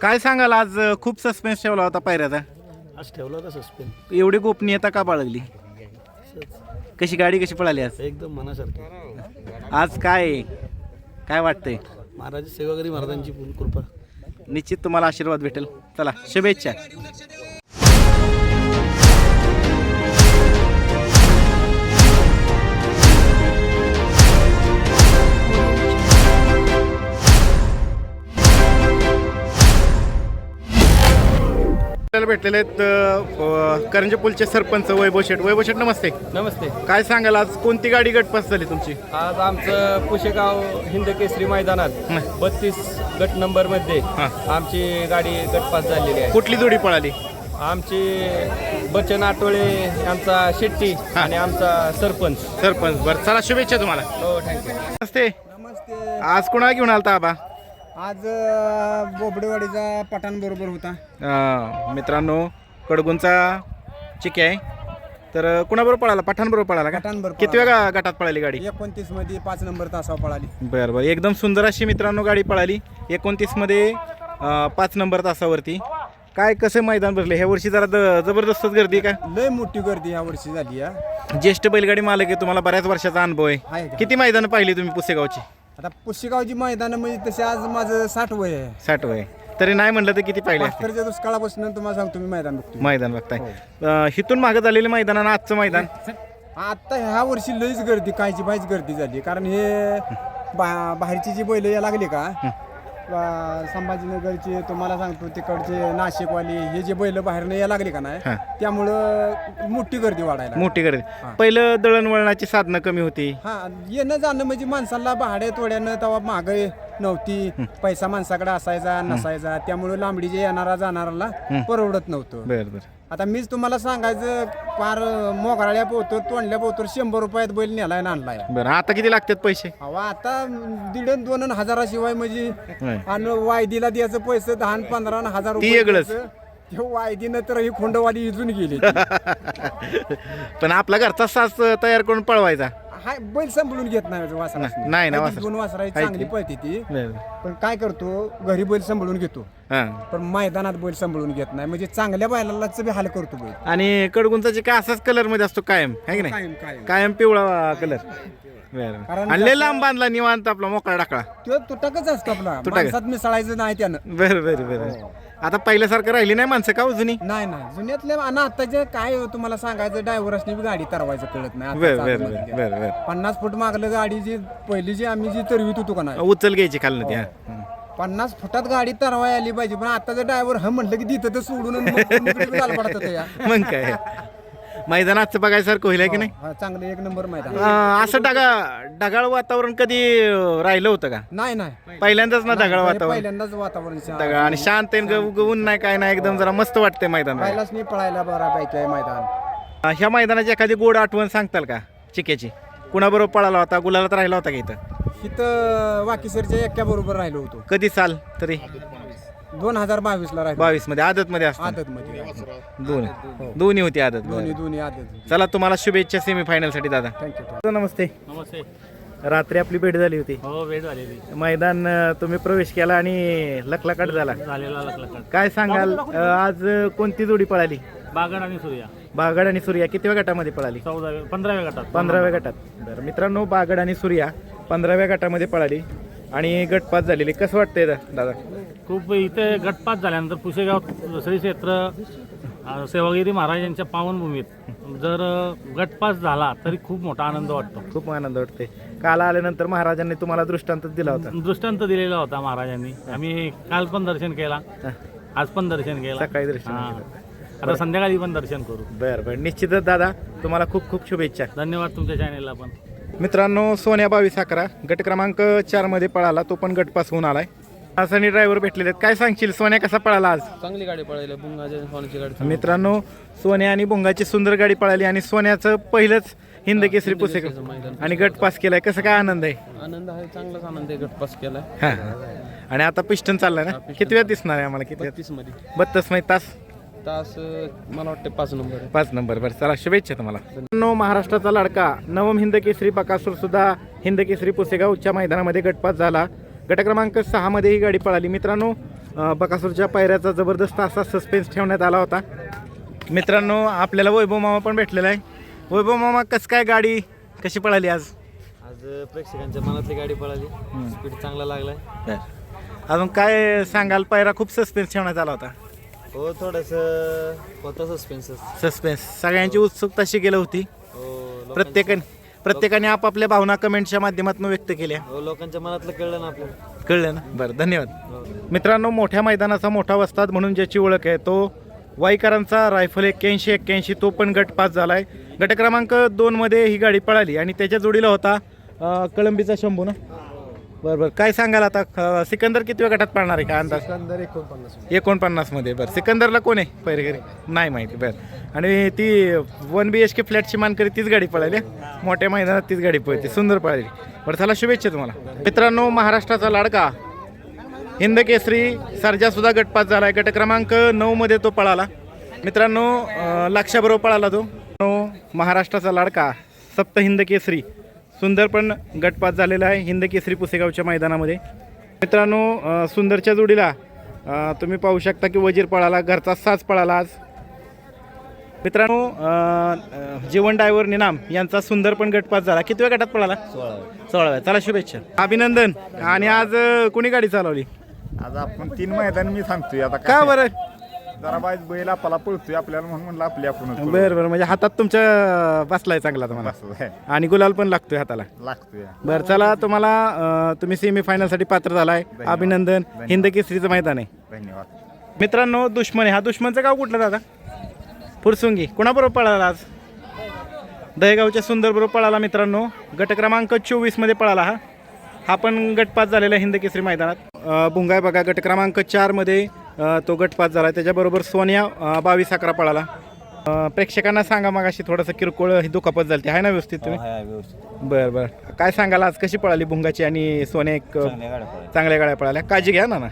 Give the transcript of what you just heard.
काय सांगाल आज अ, खूप सस्पेन्स ठेवला होता पायऱ्याचा. आज ठेवला होता सस्पेंड एवढी गोपनीयता का बाळगली? कशी गाडी कशी पळाली आज? एकदम मनासारखी. आज काय? काय वाटतंय? महाराज सेवागिरी महाराजांची पूर्ण कृपा. निश्चित तुम्हाला आशीर्वाद भेटेल. चला शुभेच्छा. आपल्याला भेटलेले आहेत करंजे पुलचे सरपंच वैभव शेठ. वैभव शेठ नमस्ते. नमस्ते. काय सांगाल आज कोणती गाडी गटपास झाली तुमची? आज आमचं पुशेगाव हिंद केसरी मैदानात. बत्तीस गट नंबरमध्ये. आमची गाडी गटपास झालेली आहे. कुठली जोडी पळाली? आमची बच्चन आटोळे आमचा शेट्टी. आणि आमचा सरपंच. सरपंच. बरं चला शुभेच्छा तुम्हाला. हो थँक्यू नमस्ते नमस्ते. आज कुणाला घेऊन आलता आबा? आज अ, बोबडेवाडीचा पठाण बरोबर होता. अं, मित्रांनो कडगुंचा चिके आहे. तर अं, कुणाबरोबर पळाला? पठाणबरोबर पळाला का? किती वेळा गटात पळाली गाडी? एकोणतीसमध्ये पाच नंबर तासावर पळाली. बरं बरं. एकदम सुंदर अशी मित्रांनो गाडी पळाली. एकोणतीसमध्ये अं, पाच नंबर तासावरती. काय कसं मैदान भरले? ह्या वर्षी जरा द- जबरदस्तच गर्दी आहे लय मोठी गर्दी या वर्षी झाली हा. का ज्येष्ठ बैलगाडी मालक आहे तुम्हाला बऱ्याच वर्षाचा अनुभव आहे. आहे का? किती मैदानं पाहिली तुम्ही पुसेगावची? आता पुष्यगावची मैदान म्हणजे तसे आज माझं साठ वय आहे. साठ वय. तरी नाही म्हणलं तर किती पाहिले? असते मास्तरच्या दुष्काळापासून तुम्हाला सांगतो मी मैदान बघतो मैदान बघताय. अं, हिथून मागं झालेले मैदान आणि आजचं मैदान? आता ह्या वर्षी लईच गर्दी कायची बायच गर्दी झाली. कारण हे बा बाहेरची जी बैल या लागली का संभाजीनगरचे तुम्हाला सांगतो तिकडचे नाशिकवाली हे जे बैल बाहेरनं या लागली का नाही? हां. त्यामुळं मोठी गर्दी वाढायला मोठी गर्दी. पहिलं दळणवळणाची साधनं कमी होती. हा येणं जाणं म्हणजे माणसाला भाडे तोड्यानं तेव्हा माग नव्हती. पैसा माणसाकडे असायचा नसायचा. त्यामुळे लांबडी जे येणारा जाणाराला परवडत नव्हतं. बर बर. आता मीच तुम्हाला सांगायचं फार मोगराळ्या पोहतो तोंडल्या पोहतो शंभर रुपयात बैल नेलाय ना आणलाय. बरं आता किती लागतात पैसे? अहो आता दीड अन दोन अन हजाराशिवाय म्हणजे होय. आणि वायदीला द्यायचं पैसे दहा अन पंधरा अन हजार ती वेगळंच. द्यायचं. ते वायदीनं तर ही खोंडवाली इजून गेली पण आपला घरचा सास तयार करून पळवायचा. हाय बैल सांभाळून घेत नाही वासरा नाही ना, वासरा. दोन वासरा आहे चांगली ती. पळते ती बरं. पण काय करतो घरी बैल सांभाळून घेतो हा. पण मैदानात बैल सांभाळून घेत नाही. म्हणजे चांगल्या बैलालाच बी हाल करतो बैल. आणि कडगुंचा काय असाच कलरमध्ये असतो कायम है की नाही? कायम कायम. कायम पिवळा कलर बरं. आणि लय लांब बांधला निवांत आपला मोकळा टाकला तो तुटकच असतो आपला. तुटक. माणसात मिसळायचं नाही त्यानं. बरं बरं बरं. आता पहिल्यासारखं राहिली नाही माणसं का हो जुनी? नाही नाही. जुन्यातले आणि आताचे काय हो तुम्हाला सांगायचं ड्रायव्हरसनी बी गाडी तरवायचं कळत नाही. बरं आताच्या बरं आधुनिक बरं बरं. बरं पन्नास फूट मागलं गाडी जी पहिली जी आम्ही जी तरवीत होतो का नाही? उचल घ्यायची खाल्लं ती हा. हं. पन्नास फुटात गाडी तरवाय आली पाहिजे पण आताचं ड्रायव्हर ह म्हटलं की तिथं तर सोडून आणि मग पडतं या. काय? मैदानाचं बघायसारखं होईल है की नाही? हा, चांगलं एक नंबर मैदान. अं, असं ढगा ढगाळ वातावरण कधी अं, राहिलं होतं का? नाही नाही. पहिल्यांदाच ना ढगाळ हे वातावरण? पहिल्यांदाच वातावरण. ढगाळ आणि शांत आहे, ग- नाही काय नाही एकदम जरा मस्त वाटतंय मैदान पहिलाच नाही पळायला बऱ्यापैकी आहे मैदान. ह्या मैदानाची एखादी गोड आठवण सांगताल का? चिक्याची. कुणाबरोबर पळाला होता? गुलाला राहिला होता का इथं? इथं वाकीसरच्या एक्या बरोबर राहिलो होतो. कधी चाल तरी? दोन हजार बावीस ला राहिलो. बावीसमध्ये आदत मध्ये असतात आदत मध्ये दोन दोन्ही होती आदत दोन्ही दोन्ही आदत चला तुम्हाला शुभेच्छा सेमीफायनलसाठी दादा थँक्यू नमस्ते. नमस्ते. रात्री आपली भेट झाली होती. हो वेळ झालेली. मैदान अं, तुम्ही प्रवेश केला आणि लखलकाट झाला. झालेला काय सांगाल? अं, आज कोणती जोडी पळाली? बागड आणि सूर्या. बागड आणि सूर्या कितव्या गटामध्ये पळाली? चौदाव्या पंधराव्या गटात. पंधराव्या गटात. बरं मित्रांनो बागड आणि सूर्या पंधराव्या गटामध्ये पळाली आणि गटपात झालेली. कसं वाटतंय दा- दादा? खूप इथे गटपात झाल्यानंतर पुशेगाव श्री क्षेत्र सेवागिरी महाराजांच्या पावनभूमीत जर गटपास झाला तरी खूप मोठा आनंद वाटतो. खूप आनंद वाटते काल आल्यानंतर महाराजांनी तुम्हाला दृष्टांत दिला होता. दृष्टांत दिलेला होता महाराजांनी. आम्ही काल पण दर्शन केला. आज पण दर्शन केला. सकाळी दर्शन. केलं. आता संध्याकाळी पण दर्शन करू. बरं बरं. निश्चितच दादा तुम्हाला खूप खूप शुभेच्छा. धन्यवाद तुमच्या चॅनेलला पण. मित्रांनो सोन्या बावीस अकरा गट क्रमांक चारमध्ये पळाला तो पण गटपास होऊन आलाय. असं ड्रायव्हर भेटलेले आहेत. काय सांगशील? सोन्या कसा पळाला आज? चांगली गाडी पळायला बुंगाच्या सोन्याची गाडी मित्रांनो सोन्या आणि भोंगाची सुंदर गाडी पळाली आणि सोन्याचं पहिलंच हिंद केसरी पुसेक आणि गट पास केलाय. कसं काय आनंद आहे? आनंद आहे चांगलाच आनंद आहे गटपास केला हा आणि आता पिस्टन चाललाय ना? किती वेळ दिसणार आहे आम्हाला? किती तीसमध्ये बत्तीस मै तास? तास मला वाटतं पाच नंबर पाच नंबर बरं चला शुभेच्छा तुम्हाला. नो महाराष्ट्राचा लाडका नवम हिंद केसरी बकासूर सुद्धा हिंद केसरी पुसेगावच्या मैदानामध्ये गटपात झाला. गट क्रमांक सहा मध्ये ही गाडी पळाली. मित्रांनो बकासूरच्या पायऱ्याचा जबरदस्त असा सस्पेन्स ठेवण्यात आला होता. मित्रांनो आपल्याला वैभव मामा पण भेटलेला आहे. वैभव मामा कसं काय गाडी? कशी पळाली आज? आज प्रेक्षकांच्या मनातली गाडी पळाली. स्पीड चांगला लागलाय. अजून काय सांगाल? पायरा खूप सस्पेन्स ठेवण्यात आला होता. हो थोडस होता सस्पेन्स सस्पेन्स सगळ्यांची उत्सुकता शिकेल होती. हो प्रत्येकाने प्रत्येकाने आपापल्या भावना कमेंटच्या माध्यमातून व्यक्त केल्या. हो लोकांच्या मनातलं कळलं ना आपल्याला. कळलं ना? बरं धन्यवाद. मित्रांनो मोठ्या मैदानाचा मोठा वस्ताद म्हणून ज्याची ओळख आहे तो वाईकरांचा रायफल एक्क्याऐंशी एक्क्याऐंशी तो पण गट पास झाला आहे गट क्रमांक दोनमध्ये ही गाडी पळाली आणि त्याच्या जोडीला होता अं, कळंबीचा शंभू ना? बरं बरं. काय सांगाल आता? सिकंदर किती गटात पळणार आहे का अंदाज? सिकंदर एकोणपन्नास एकोणपन्नासमध्ये बरं. सिकंदरला कोण आहे पहिरेकरी नाही माहिती. बरं. आणि ती वन बी एच के फ्लॅटची मानकरी तीच गाडी पळाली हा? मोठ्या मैदानात तीच गाडी पळते. सुंदर पळाली. बरं चला शुभेच्छा तुम्हाला. मित्रांनो महाराष्ट्राचा लाडका हिंद केसरी सर्जा सुद्धा गटपात झाला आहे गट क्रमांक नऊमध्ये तो पळाला. मित्रांनो अं, लक्षाबरोबर पळाला तो. तो महाराष्ट्राचा लाडका सप्त हिंद केसरी सुंदर पण गटपात झालेला आहे. हिंद केसरी पुसेगावच्या मैदानामध्ये. मित्रांनो सुंदरच्या जोडीला तुम्ही पाहू शकता की वजीर पळाला घरचा साज पळाला आज. मित्रांनो जीवन डायव्हर निनाम यांचा सुंदर पण गटपात झाला. किती वेळ गटात पळाला? सोळाव्या. चला शुभेच्छा. अभिनंदन. आणि आज कुणी गाडी चालवली? आज आपण तीन मैदान मी सांगतोय. आता का बरं? जरा बाय बैल आपला पळतोय आपल्याला म्हणून म्हणलं आपली आपण बरं बरं. म्हणजे हातात तुमच्या बसलाय चांगला तुम्हाला? आणि गुलाल पण लागतोय हाताला? लागतोय. बरं चला तुम्हाला अं, तुम्ही सेमी साठी पात्र झालाय. अभिनंदन. हिंद केसरीचं मैदान आहे. धन्यवाद. मित्रांनो दुश्मन. आहे हा दुश्मनचं गाव कुठलं दादा? फुरसुंगी. कोणाबरोबर पळाला आज? दहेगावच्या सुंदरबरोबर पळाला मित्रांनो. गट क्रमांक चोवीसमध्ये पळाला हा. हा पण गटपात झालेला आहे हिंद केसरी मैदानात. अं, भुंगाय बघा. गट क्रमांक चारमध्ये तो गटपात झाला. त्याच्याबरोबर सोनिया बावीस अकरा पळाला. प्रेक्षकांना सांगा मग अशी थोडंसं किरकोळ ही दुखापत झाली आहे ना व्यवस्थित तुम्ही? बरं बरं. काय सांगाल आज? कशी पळाली भुंगाची आणि सोने एक चांगल्या गाड्या पळाल्या. काळजी घ्या ना ना.